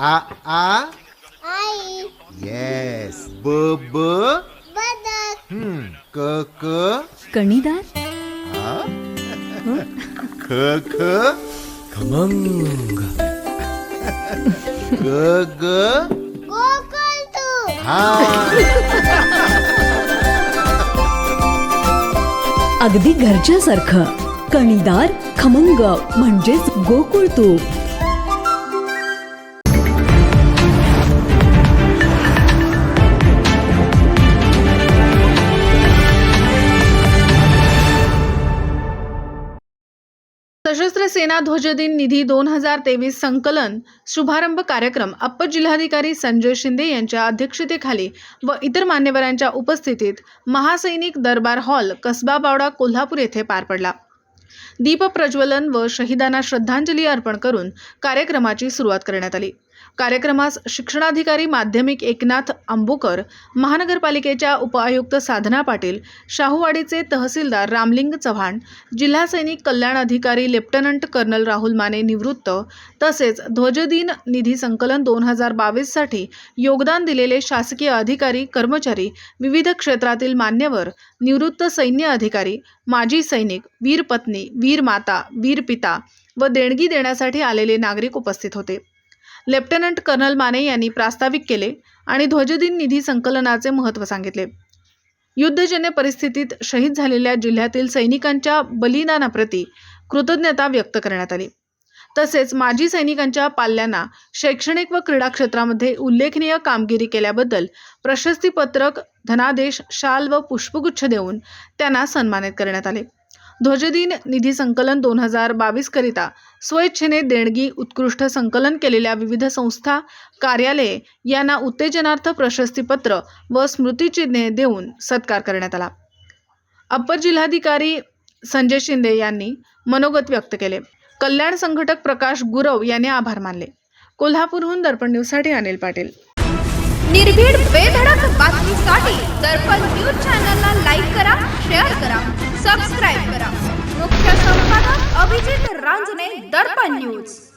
आ आ? आई. Yes ब ब बदक हम्म क क कणीदार? ख ख खमंग. ग ग गोकुळ तू. हा. अगदी घरच्यासारखं. कणीदार खमंग म्हणजेच गोकुळ तूप सशस्त्र सेना ध्वज दिन निधी दोन हजार तेवीस संकलन शुभारंभ कार्यक्रम अप्पर जिल्हाधिकारी संजय शिंदे यांच्या अध्यक्षतेखाली व इतर मान्यवरांच्या उपस्थितीत महासैनिक दरबार हॉल कसबा बावडा कोल्हापूर येथे पार पडला. दीप प्रज्वलन व शहीदांना श्रद्धांजली अर्पण करून कार्यक्रमाची सुरुवात करण्यात आली. कार्यक्रमास शिक्षणाधिकारी माध्यमिक एकनाथ आंबुकर महानगरपालिकेच्या उपआयुक्त साधना पाटील शाहूवाडीचे तहसीलदार रामलिंग चव्हाण जिल्हा सैनिक कल्याण अधिकारी लेफ्टनंट कर्नल राहुल माने निवृत्त तसेच ध्वजदिन निधी संकलन दोन हजार बावीससाठी योगदान दिलेले शासकीय अधिकारी कर्मचारी विविध क्षेत्रातील मान्यवर निवृत्त सैन्य अधिकारी माजी सैनिक वीर पत्नी वीर माता वीर पिता व देणगी देण्यासाठी आलेले नागरिक उपस्थित होते. लेफ्टनंट कर्नल माने यांनी प्रास्ताविक केले आणि ध्वजदिन निधी संकलनाचे महत्त्व सांगितले. युद्धजन्य परिस्थितीत शहीद झालेल्या जिल्ह्यातील सैनिकांच्या बलिदानाप्रती कृतज्ञता व्यक्त करण्यात आली. तसेच माजी सैनिकांच्या पाल्यांना शैक्षणिक व क्रीडा क्षेत्रामध्ये उल्लेखनीय कामगिरी केल्याबद्दल प्रशस्तीपत्रक धनादेश शाल व पुष्पगुच्छ देऊन त्यांना सन्मानित करण्यात आले. ध्वजदिन निधी संकलन दोन हजार बावीसकरिता स्वेच्छेने देणगी उत्कृष्ट संकलन केलेल्या विविध संस्था कार्यालये यांना उत्तेजनार्थ प्रशस्तीपत्र व स्मृतिचिन्हे देऊन सत्कार करण्यात आला. अप्पर जिल्हाधिकारी संजय शिंदे यांनी मनोगत व्यक्त केले. कल्याण संघटक प्रकाश गुरव यांनी आभार मानले. कोल्हापूरहून दर्पण न्यूजसाठी अनिल पाटील. निर्भीड बेधडक बातमीसाठी दर्पण न्यूज चॅनलला लाईक करा शेअर करा सबस्क्राईब करा मुख्य संपादक अभिजित रांजणे दर्पण न्यूज